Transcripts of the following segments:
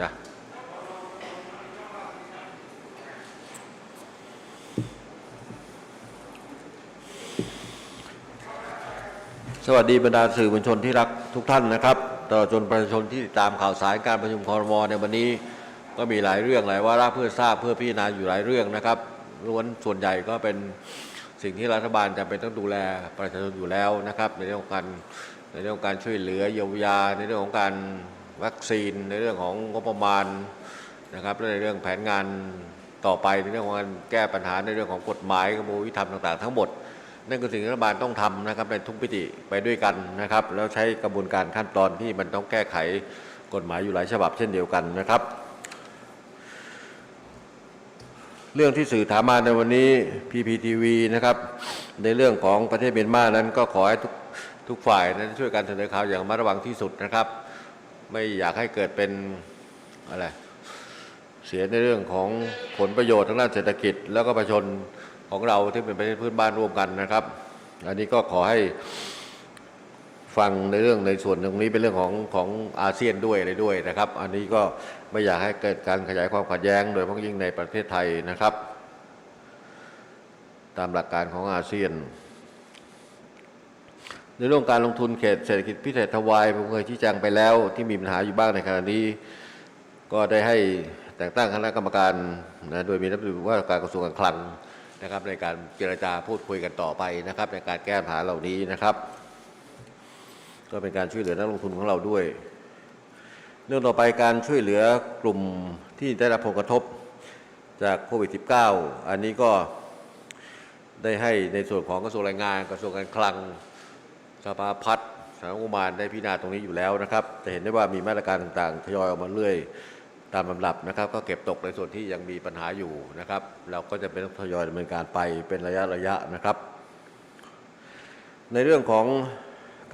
จ้ะสวัสดีบรรดาสื่อมวลชนที่รักทุกท่านนะครับตลอดจนประชาชนที่ติดตามข่าวสารการประชุมคอรมอในวันนี้ ก็มีหลายเรื่องหลายวาระเพื่อทราบเพื่อพิจารณาอยู่หลายเรื่องนะครับล้วนส่วนใหญ่ก็เป็นสิ่งที่รัฐบาลจำเป็นต้องดูแลประชาชนอยู่แล้วนะครับ ในเรื่องของการในเรื่องของการช่วยเหลือเยียวยาในเรื่องของการ วัคซีนในเรื่องของงบประมาณนะครับและในเรื่องแผนงานต่อไปในเรื่องของการแก้ปัญหาในเรื่องของกฎหมายกระบวนวิธรรมต่างๆ ทั้งหมดนั่นคือสิ่งที่รัฐบาลต้องทำนะครับในทุกมิติไปด้วยกันนะครับ แล้วใช้กระบวนการขั้นตอนที่มันต้องแก้ไขกฎหมายอยู่หลายฉบับเช่นเดียวกันนะครับ เรื่องที่สื่อถามมาในวันนี้ PPTV นะครับในเรื่องของประเทศเมียนมานั้นก็ขอให้ทุกทุกฝ่ายนั้นช่วยกันเสนอข่าวอย่างระมัดระวังที่สุดนะครับ ไม่อยากให้เกิดเป็นอะไรเสียในเรื่องของผลประโยชน์ทางด้านเศรษฐกิจ แล้วก็ประชาชนของเราที่เป็นประเทศเพื่อนบ้านร่วมกันนะครับ อันนี้ก็ขอให้ฟังในเรื่องในส่วนตรงนี้เป็นเรื่องของของอาเซียนด้วยอะไรด้วยนะครับ อันนี้ก็ไม่อยากให้เกิดการขยายความขัดแย้ง โดยเฉพาะยิ่งในประเทศไทยนะครับ ตามหลักการของอาเซียน ในเรื่องการลงทุนเขตเศรษฐกิจพิเศษทวายผมเคยชี้แจงไปแล้วที่มีปัญหาอยู่บ้างในขณะนี้ ก็ได้ให้แต่งตั้งคณะกรรมการนะโดยมีรัฐมนตรีว่าการกระทรวงการคลังนะครับในการเจรจาพูดคุยกันต่อไปนะครับ ในการแก้ปัญหาเหล่านี้นะครับ ก็เป็นการช่วยเหลือนักลงทุนของเราด้วย เรื่องต่อไปการช่วยเหลือกลุ่มที่ได้รับผลกระทบจากโควิด -19 อันนี้ก็ได้ให้ในส่วนของกระทรวงแรงงานกระทรวงการคลัง สภาพัฒน์สำนักงบประมาณได้พิจารณาตรงนี้อยู่แล้วนะครับจะเห็นได้ว่ามีมาตรการต่างๆทยอยออกมาเรื่อยตามลำดับนะครับ ก็เก็บตกในส่วนที่ยังมีปัญหาอยู่นะครับ เราก็จะเป็นต้องทยอยดำเนินการไปเป็นระยะระยะนะครับ ในเรื่องของ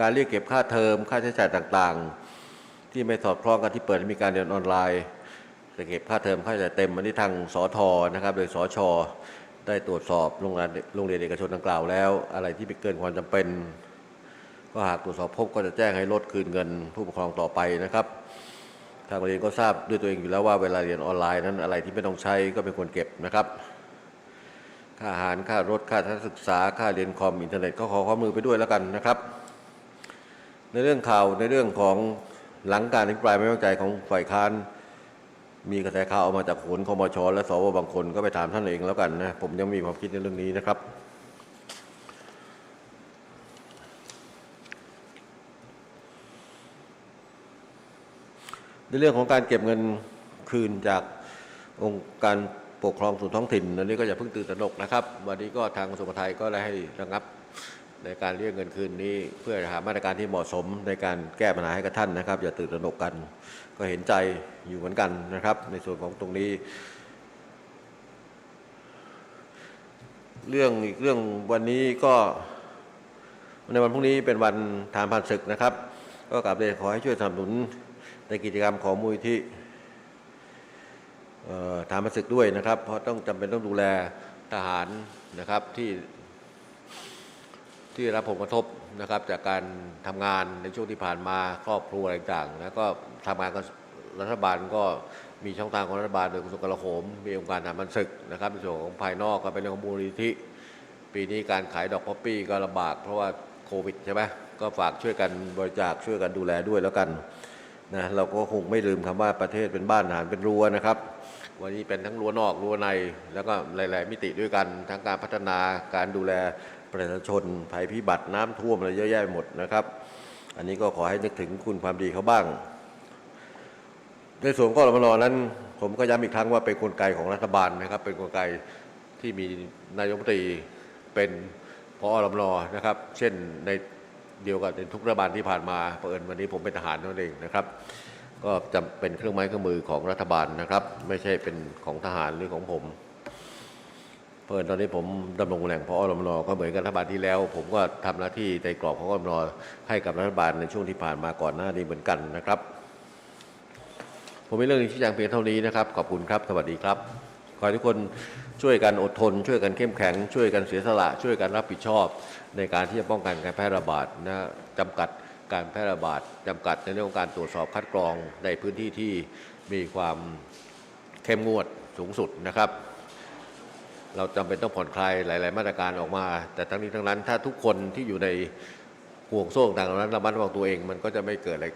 การเรียกเก็บค่าเทอมค่าใช้จ่ายต่างๆ ที่ไม่สอดคล้องกันที่เปิดมีการเรียนออนไลน์จะเก็บค่าเทอมค่าใช้จ่ายเต็มวันนี้ทางสอทอนะครับ โดยสอชได้ตรวจสอบโรงเรียนโรงเรียนเอกชนดังกล่าวแล้ว อะไรที่เกินความจำเป็น ก็หากตรวจสอบพบก็จะแจ้งให้ลดคืนเงินผู้ปกครองต่อไปนะครับทางโรงเรียนก็ทราบด้วยตัวเองอยู่แล้วว่าเวลาเรียนออนไลน์นั้นอะไรที่ไม่ต้องใช้ก็เป็นควรเก็บนะครับ ค่าอาหารค่ารถค่าทัศนศึกษาค่าเรียนคอมอินเทอร์เน็ตก็ขอความมือไปด้วยแล้วกันนะครับ ในเรื่องข่าวในเรื่องของหลังการอภิปรายไม่ไว้วางใจของฝ่ายค้านมีกระแสข่าวออกมาจากโหนคอมชและสวบางคนก็ไปถามท่านเองแล้วกันนะผมยังมีความคิดในเรื่องนี้นะครับ ในเรื่องของการเก็บเงินคืนจากองค์การปกครองส่วนท้องถิ่นอันนี้ก็อย่าเพิ่งตื่นตระหนกนะครับ วันนี้ก็ทางกระทรวงมหาดไทยก็ได้ให้ระงับในการเรียกเงินคืนนี้เพื่อหามาตรการที่เหมาะสมในการแก้ปัญหาให้กับท่านนะครับ อย่าตื่นตระหนกกัน ก็เห็นใจอยู่เหมือนกันนะครับ ในส่วนของตรงนี้ เรื่องอีกเรื่องวันนี้ก็ ในวันพรุ่งนี้เป็นวันทานพันศึกนะครับ ก็กลับเรียนขอให้ช่วยสนับสนุน ในกิจกรรมของมูลที่ทานพันศึกด้วยนะครับ เพราะต้องจำเป็นต้องดูแลทหารนะครับที่ที่รับผลกระทบนะครับจากการทำงานในช่วงที่ผ่านมาครอบครัวอะไรต่างๆแล้วก็ทำงานกับรัฐบาลก็มีช่องทางของรัฐบาลโดยกระทรวงกลาโหม มีองค์การทหารมันศึกนะครับในส่วนของภายนอกก็เป็นเรื่องของมูลนิธิ ปีนี้การขายดอกป๊อปปี้ก็ลำบากเพราะว่าโควิดใช่ไหมก็ฝากช่วยกันบริจาคช่วยกันดูแลด้วยแล้วกัน นะเราก็คงไม่ลืมคำว่าประเทศเป็นบ้านทหารเป็นรั้วนะครับ วันนี้เป็นทั้งรั้วนอกรั้วใน แล้วก็หลาย ๆ มิติด้วยกันทั้งการพัฒนาการดูแลประชาชนภัยพิบัติน้ำท่วมอะไรเยอะแยะหมดนะครับ อันนี้ก็ขอให้นึกถึงคุณความดีเขาบ้าง ในส่วนของกรมนนั้น ผมก็ย้ำอีกครั้งว่าเป็นกลไกของรัฐบาลนะครับ เป็นกลไกที่มีนายกรัฐมนตรีเป็นพอรมนนะครับ เช่นใน เดียวกับในทุกรัฐบาลที่ผ่านมาเปิดวันนี้ผมเป็นทหารนั่นเองนะครับ ก็จำเป็นเครื่องไม้เครื่องมือของรัฐบาลนะครับ ไม่ใช่เป็นของทหารหรือของผมเพิ่นตอนนี้ผมดำรงตำแหน่งพอรมนก็เหมือนกับรัฐบาลที่แล้ว ผมก็ทำหน้าที่ในกรอบของรมนให้กับรัฐบาลในช่วงที่ผ่านมาก่อนหน้านี้เหมือนกันนะครับ ผมมีเรื่องนี้ชี้แจงเพียงเท่านี้นะครับ ขอบคุณครับ สวัสดีครับ ขอให้ทุกคนช่วยกันอดทน ช่วยกันเข้มแข็ง ช่วยกันเสียสละ ช่วยกันรับผิดชอบ ในการที่จะป้องกันการแพร่ระบาดนะจำกัดการแพร่ระบาดจำกัดในเรื่องของการตรวจสอบคัดกรองในพื้นที่ที่มีความเข้มงวดสูงสุดนะครับ เราจำเป็นต้องผ่อนคลายหลาย ๆ มาตรการออกมา แต่ทั้งนี้ทั้งนั้น ถ้าทุกคนที่อยู่ในห่วงโซ่ต่างๆนั้นระมัดระวังตัวเอง มันก็จะไม่เกิดอะไร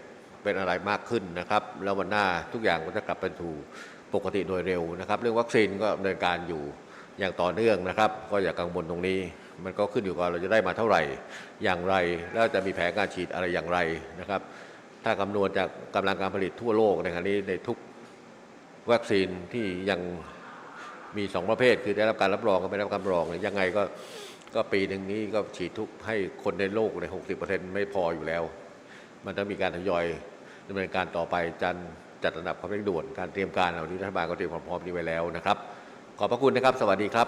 เป็นอะไรมากขึ้นนะครับ แล้ววันหน้าทุกอย่างก็จะกลับไปสู่ ปกติโดยเร็วนะครับ เรื่องวัคซีนก็ดำเนินการอยู่อย่างต่อเนื่องนะครับ ก็อย่ากังวลตรงนี้ มันก็ขึ้นอยู่กับเราจะได้มาเท่าไหร่ อย่างไร แล้วจะมีแผนการฉีดอะไรอย่างไรนะครับ ถ้าคำนวณจากกำลังการผลิตทั่วโลกในขณะนี้ในทุกวัคซีนที่ยังมีสองประเภท คือได้รับการรับรองกับไม่ได้รับการรับรองยังไงก็ก็ปีหนึ่งนี้ก็ฉีดทุกให้คนในโลกในหกสิบเปอร์เซ็นต์ไม่พออยู่แล้ว มันต้องมีการทยอยดำเนินการต่อไปจัน จัดระดับความเร่งด่วนการเตรียมการเหล่านี้รัฐบาลก็เตรียมความพร้อมนี้ไว้แล้วนะครับ ขอบพระคุณนะครับ สวัสดีครับ